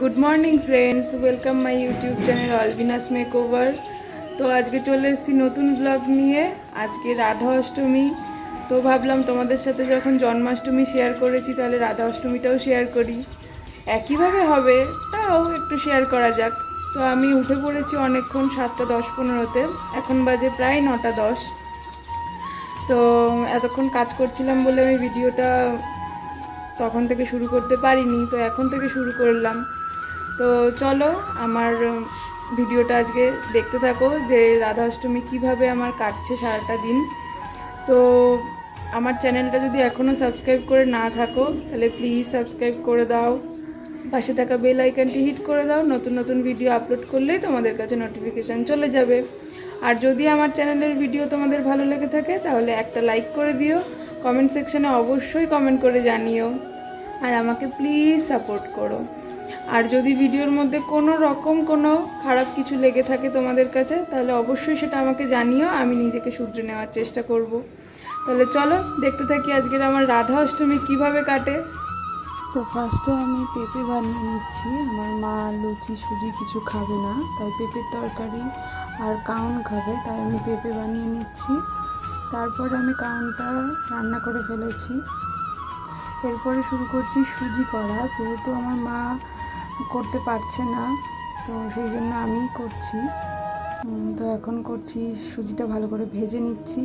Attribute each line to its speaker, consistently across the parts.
Speaker 1: Good morning friends welcome my YouTube channel অলবিনাস makeover তো আজকে চলে এসেছি নতুন ব্লগ নিয়ে। আজকে রাধা অষ্টমী। তো ভাবলাম তোমাদের সাথে যখন জন্মাষ্টমী শেয়ার করেছি, তাহলে রাধা অষ্টমীটাও শেয়ার করি। একইভাবে হবে, তাও একটু শেয়ার করা যাক। তো আমি উঠে পড়েছি অনেকক্ষণ, সাতটা দশ পনেরোতে। এখন বাজে প্রায় নটা দশ। তো এতক্ষণ কাজ করছিলাম বলে আমি ভিডিওটা তখন থেকে শুরু করতে পারিনি। তো এখন থেকে শুরু করলাম। তো চলো আমার ভিডিওটা আজকে দেখতে থাকো যে রাধা অষ্টমী কীভাবে আমার কাটছে সারাটা দিন। তো আমার চ্যানেলটা যদি এখনও সাবস্ক্রাইব করে না থাকো, তাহলে প্লিজ সাবস্ক্রাইব করে দাও। পাশে থাকা বেল আইকনটি হিট করে দাও, নতুন নতুন ভিডিও আপলোড করলেই তোমাদের কাছে নোটিফিকেশান চলে যাবে। আর যদি আমার চ্যানেলের ভিডিও তোমাদের ভালো লেগে থাকে, তাহলে একটা লাইক করে দিও। কমেন্ট সেকশানে অবশ্যই কমেন্ট করে জানিও। আর আমাকে প্লিজ সাপোর্ট করো। আর যদি ভিডিওর মধ্যে কোনো রকম কোনো খারাপ কিছু লেগে থাকে তোমাদের কাছে, তাহলে অবশ্যই সেটা আমাকে জানিও, আমি নিজেকে শুধরে নেওয়ার চেষ্টা করব। তাহলে চলো, দেখতে থাকি আজকের আমার রাধা অষ্টমী কীভাবে কাটে। তো ফার্স্টে আমি পেঁপে বানিয়ে নিচ্ছি। আমার মা লুচি, সুজি কিছু খাবে না, তাই পেঁপের তরকারি আর কাউন খাবে, তাই আমি পেঁপে বানিয়ে নিচ্ছি। তারপরে আমি কাউনটা রান্না করে ফেলেছি। এরপরে শুরু করছি সুজি করা। যেহেতু আমার মা করতে পারছে না। তো সেই জন্য আমিই করছি। তো এখন করছি, সুজিটা ভালো করে ভেজে নিচ্ছি।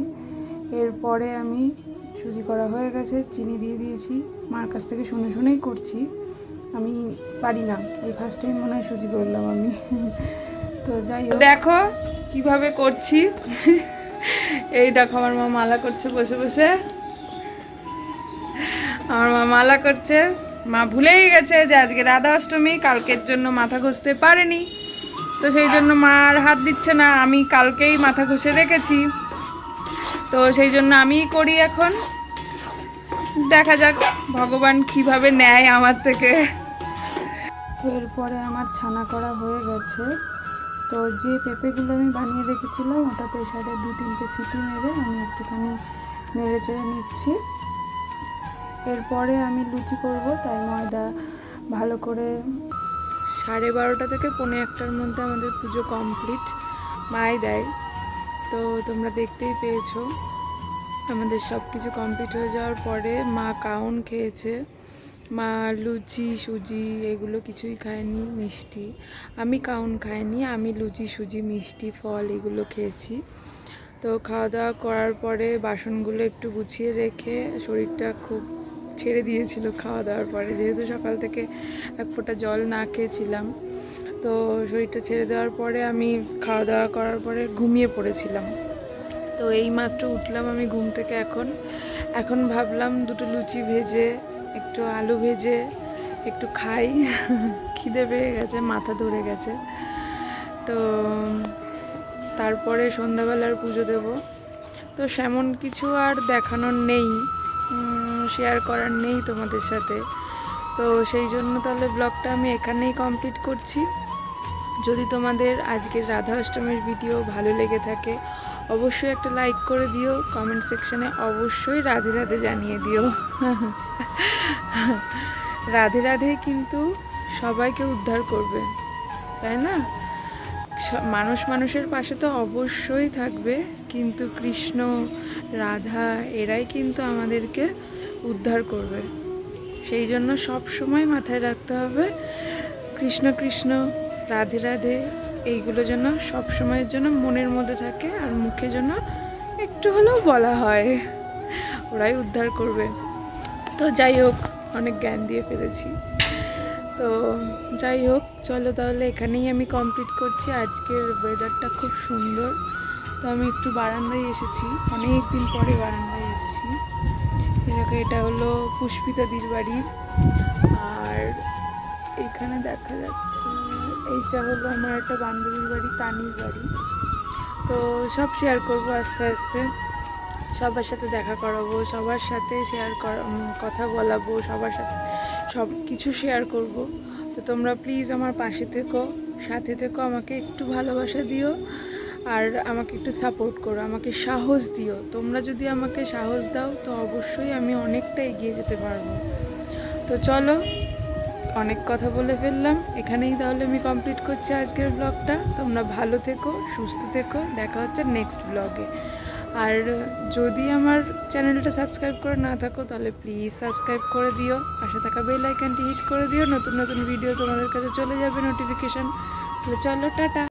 Speaker 1: এরপরে আমি সুজি করা হয়ে গেছে, চিনি দিয়ে দিয়েছি। মার কাছ থেকে শুনে শুনেই করছি। আমি পারি না। এই ফার্স্ট টাইম মনে হয় সুজি করলাম আমি। তো যাই দেখো কীভাবে করছি। এই দেখো, আমার মা মালা করছে বসে বসে। আমার মা মালা করছে। মা ভুলেই গেছে যে আজকে রাধা অষ্টমী, কালকের জন্য মাথা ঘষতে পারেনি। তো সেই জন্য মা আর হাত দিচ্ছে না, আমি কালকেই মাথা ঘষে রেখেছি। তো সেই জন্য আমিই করি এখন। দেখা যাক ভগবান কীভাবে নেয় আমার থেকে। এরপরে আমার ছানা করা হয়ে গেছে। তো যে পেঁপেগুলো আমি বানিয়ে রেখেছিলাম, ওটা প্রেশারে দু তিনটে সিটি মেরে আমি একটুখানি নেড়ে চেড়ে নিচ্ছি। এরপরে আমি লুচি করব, তাই ময়দা ভালো করে সাড়ে বারোটা থেকে পৌনে একটার মধ্যে আমাদের পুজো কমপ্লিট। মাই দেয়। তো তোমরা দেখতেই পেয়েছ, আমাদের সব কিছু কমপ্লিট হয়ে যাওয়ার পরে মা কাউন খেয়েছে। মা লুচি, সুজি এগুলো কিছুই খায়নি, মিষ্টি। আমি কাউন খাইনি, আমি লুচি, সুজি, মিষ্টি, ফল এগুলো খেয়েছি। তো খাওয়া দাওয়া করার পরে বাসনগুলো একটু গুছিয়ে রেখে শরীরটা খুব ছেড়ে দিয়েছিল খাওয়া দাওয়ার পরে। যেহেতু সকাল থেকে এক ফোঁটা জল না খেয়েছিলাম, তো শরীরটা ছেড়ে দেওয়ার পরে আমি খাওয়া দাওয়া করার পরে ঘুমিয়ে পড়েছিলাম। তো এই মাত্র উঠলাম আমি ঘুম থেকে এখন। এখন ভাবলাম দুটো লুচি ভেজে, একটু আলু ভেজে, একটু খাই। খিদে পেয়ে গেছে, মাথা ধরে গেছে। তো তারপরে সন্ধ্যাবেলার পুজো দেব। তো সেমন কিছু আর দেখানোর নেই। শেয়ার করার নেই তোমাদের সাথে। তো সেই জন্য তাহলে ব্লগটা আমি এখানেই কমপ্লিট করছি। যদি তোমাদের আজকের রাধা অষ্টমীর ভিডিও ভালো লেগে থাকে, অবশ্যই একটা লাইক করে দিও। কমেন্ট সেকশানে অবশ্যই রাধে রাধে জানিয়ে দিও। রাধে রাধে কিন্তু সবাইকে উদ্ধার করবে, তাই না? মানুষ মানুষের পাশে তো অবশ্যই থাকবে, কিন্তু কৃষ্ণ, রাধা, এরাই কিন্তু আমাদেরকে উদ্ধার করবে। সেই জন্য সব সময় মাথায় রাখতে হবে, কৃষ্ণ কৃষ্ণ, রাধে রাধে, এইগুলো যেন সব সময়ের জন্য মনের মধ্যে থাকে আর মুখে যেন একটু হলেও বলা হয়, ওরাই উদ্ধার করবে। তো যাই হোক, অনেক জ্ঞান দিয়ে ফেলেছি। তো যাই হোক, চলো তাহলে এখানেই আমি কমপ্লিট করছি। আজকের ওয়েদারটা খুব সুন্দর। তো আমি একটু বারান্দায় এসেছি অনেক দিন পরে বারান্দায় এসেছি। দেখো এটা হলো পুষ্পিতাদির বাড়ি। আর এখানে দেখা যাচ্ছে এইটা হলো আমার একটা বান্ধবীর বাড়ি, তানির বাড়ি। তো সব শেয়ার করব আস্তে আস্তে। সবার সাথে দেখা করাবো, সবার সাথে শেয়ার কথা বলাবো, সবার সাথে সব কিছু শেয়ার করব। তো তোমরা প্লিজ আমার পাশে থেকো, সাথে থেকো, আমাকে একটু ভালোবাসা দিও। আর আমাকে একটু সাপোর্ট করো, আমাকে সাহস দিও। তোমরা যদি আমাকে সাহস দাও, তো অবশ্যই আমি অনেকটা এগিয়ে যেতে পারব। তো চলো, অনেক কথা বলে ফেললাম। এখানেই তাহলে আমি কমপ্লিট করছি আজকের ব্লগটা তোমরা ভালো থেকো, সুস্থ থেকো। দেখা হচ্ছে নেক্সট ব্লগে আর যদি আমার চ্যানেলটা সাবস্ক্রাইব করে না থাকো, তাহলে প্লিজ সাবস্ক্রাইব করে দিও। পাশে থাকা বেল আইকনটি হিট করে দিও। নতুন নতুন ভিডিও তোমাদের কাছে চলে যাবে নোটিফিকেশান তাহলে চলো, টাটা।